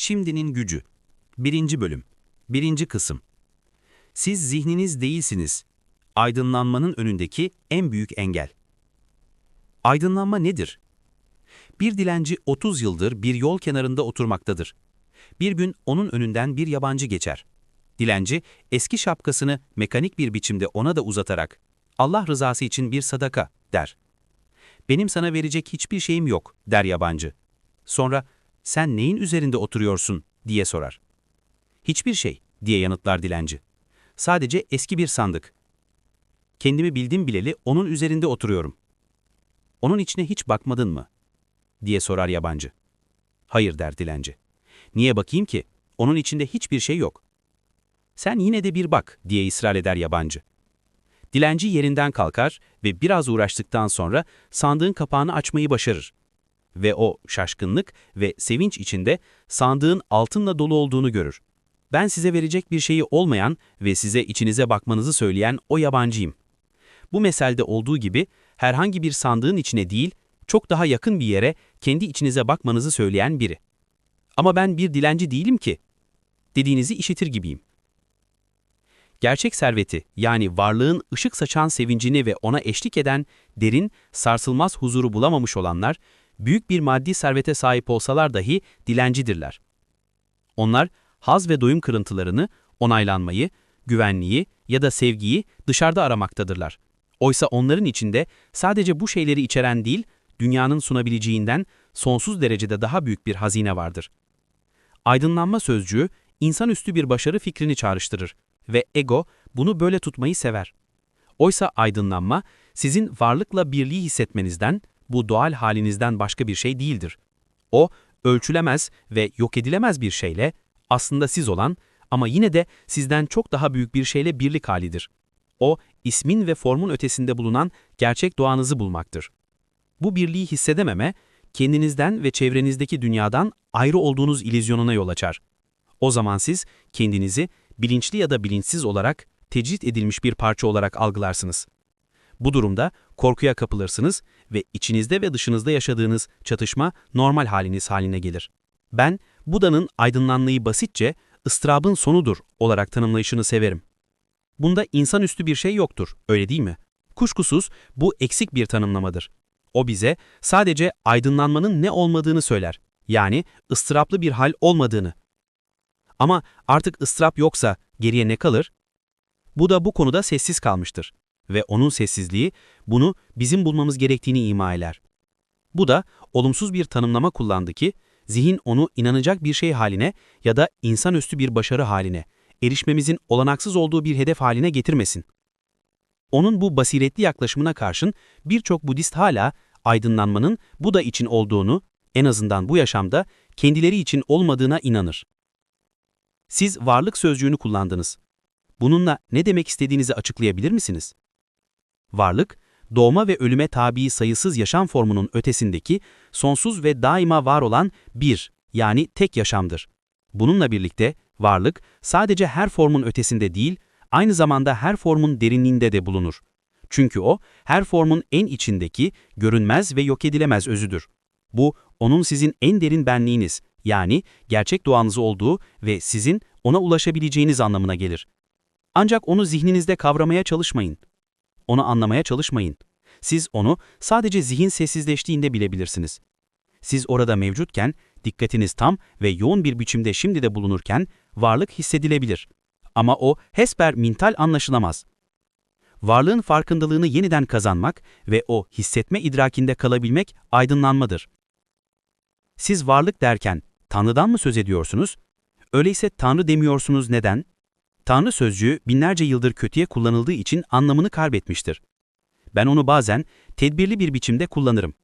Şimdinin gücü. 1. bölüm. 1. kısım. Siz zihniniz değilsiniz. Aydınlanmanın önündeki en büyük engel. Aydınlanma nedir? Bir dilenci 30 yıldır bir yol kenarında oturmaktadır. Bir gün onun önünden bir yabancı geçer. Dilenci eski şapkasını mekanik bir biçimde ona da uzatarak Allah rızası için bir sadaka der. Benim sana verecek hiçbir şeyim yok der yabancı. Sonra sen neyin üzerinde oturuyorsun diye sorar. Hiçbir şey diye yanıtlar dilenci. Sadece eski bir sandık. Kendimi bildim bileli onun üzerinde oturuyorum. Onun içine hiç bakmadın mı? diye sorar yabancı. Hayır der dilenci. Niye bakayım ki? Onun içinde hiçbir şey yok. Sen yine de bir bak diye ısrar eder yabancı. Dilenci yerinden kalkar ve biraz uğraştıktan sonra sandığın kapağını açmayı başarır. Ve o şaşkınlık ve sevinç içinde sandığın altınla dolu olduğunu görür. Ben size verecek bir şeyi olmayan ve size içinize bakmanızı söyleyen o yabancıyım. Bu meselde olduğu gibi herhangi bir sandığın içine değil, çok daha yakın bir yere kendi içinize bakmanızı söyleyen biri. Ama ben bir dilenci değilim ki. Dediğinizi işitir gibiyim. Gerçek serveti yani varlığın ışık saçan sevincini ve ona eşlik eden derin, sarsılmaz huzuru bulamamış olanlar, büyük bir maddi servete sahip olsalar dahi dilencidirler. Onlar, haz ve doyum kırıntılarını, onaylanmayı, güvenliği ya da sevgiyi dışarıda aramaktadırlar. Oysa onların içinde sadece bu şeyleri içeren değil, dünyanın sunabileceğinden sonsuz derecede daha büyük bir hazine vardır. Aydınlanma sözcüğü, insanüstü bir başarı fikrini çağrıştırır ve ego bunu böyle tutmayı sever. Oysa aydınlanma, sizin varlıkla birliği hissetmenizden, bu doğal halinizden başka bir şey değildir. O, ölçülemez ve yok edilemez bir şeyle, aslında siz olan ama yine de sizden çok daha büyük bir şeyle birlik halidir. O, ismin ve formun ötesinde bulunan gerçek doğanızı bulmaktır. Bu birliği hissedememe, kendinizden ve çevrenizdeki dünyadan ayrı olduğunuz ilizyonuna yol açar. O zaman siz kendinizi bilinçli ya da bilinçsiz olarak tecrit edilmiş bir parça olarak algılarsınız. Bu durumda korkuya kapılırsınız ve içinizde ve dışınızda yaşadığınız çatışma normal haliniz haline gelir. Ben, Buda'nın aydınlanmayı basitçe ıstırabın sonudur olarak tanımlayışını severim. Bunda insanüstü bir şey yoktur, öyle değil mi? Kuşkusuz bu eksik bir tanımlamadır. O bize sadece aydınlanmanın ne olmadığını söyler. Yani ıstıraplı bir hal olmadığını. Ama artık ıstırap yoksa geriye ne kalır? Bu da bu konuda sessiz kalmıştır. Ve onun sessizliği bunu bizim bulmamız gerektiğini ima eder. Bu da olumsuz bir tanımlama kullandı ki, zihin onu inanacak bir şey haline ya da insanüstü bir başarı haline, erişmemizin olanaksız olduğu bir hedef haline getirmesin. Onun bu basiretli yaklaşımına karşın birçok Budist hala aydınlanmanın Buda için olduğunu, en azından bu yaşamda kendileri için olmadığına inanır. Siz varlık sözcüğünü kullandınız. Bununla ne demek istediğinizi açıklayabilir misiniz? Varlık, doğma ve ölüme tabi sayısız yaşam formunun ötesindeki, sonsuz ve daima var olan bir, yani tek yaşamdır. Bununla birlikte, varlık, sadece her formun ötesinde değil, aynı zamanda her formun derinliğinde de bulunur. Çünkü o, her formun en içindeki, görünmez ve yok edilemez özüdür. Bu, onun sizin en derin benliğiniz, yani gerçek doğanız olduğu ve sizin ona ulaşabileceğiniz anlamına gelir. Ancak onu zihninizde kavramaya çalışmayın. Onu anlamaya çalışmayın. Siz onu sadece zihin sessizleştiğinde bilebilirsiniz. Siz orada mevcutken, dikkatiniz tam ve yoğun bir biçimde şimdi de bulunurken, varlık hissedilebilir. Ama o hesper mintal anlaşılamaz. Varlığın farkındalığını yeniden kazanmak ve o hissetme idrakinde kalabilmek aydınlanmadır. Siz varlık derken Tanrı'dan mı söz ediyorsunuz? Öyleyse Tanrı demiyorsunuz neden? Tanrı sözcüğü binlerce yıldır kötüye kullanıldığı için anlamını kaybetmiştir. Ben onu bazen tedbirli bir biçimde kullanırım.